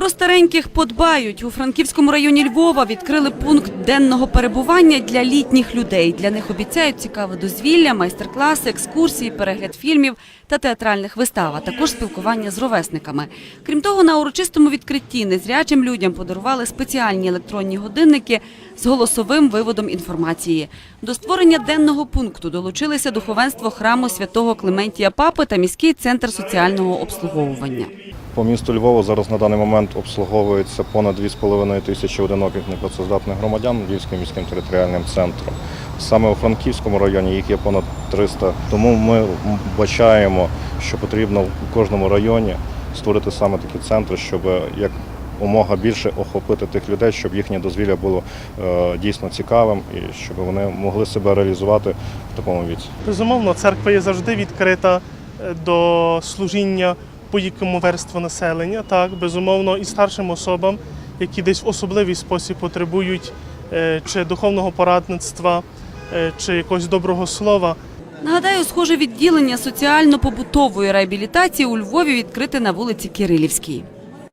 Про стареньких подбають. У Франківському районі Львова відкрили пункт денного перебування для літніх людей. Для них обіцяють цікаве дозвілля, майстер-класи, екскурсії, перегляд фільмів та театральних вистав, а також спілкування з ровесниками. Крім того, на урочистому відкритті незрячим людям подарували спеціальні електронні годинники з голосовим виводом інформації. До створення денного пункту долучилися духовенство храму святого Клементія Папи та міський центр соціального обслуговування. По місту Львову зараз на даний момент обслуговується понад 2,5 тисячі одиноких непрацездатних громадян Львівським міським територіальним центром. Саме у Франківському районі їх є понад 300. Тому ми бачаємо, що потрібно в кожному районі створити саме такі центри, щоб як умога більше охопити тих людей, щоб їхнє дозвілля було е, дійсно цікавим і щоб вони могли себе реалізувати в такому віці. Безумовно, церква є завжди відкрита е, до служіння будь-якому верству населення, так, безумовно, і старшим особам, які десь в особливий спосіб потребують е, чи духовного порадництва, е, чи якогось доброго слова. Нагадаю, схоже відділення соціально-побутової реабілітації у Львові відкрите на вулиці Кирилівській.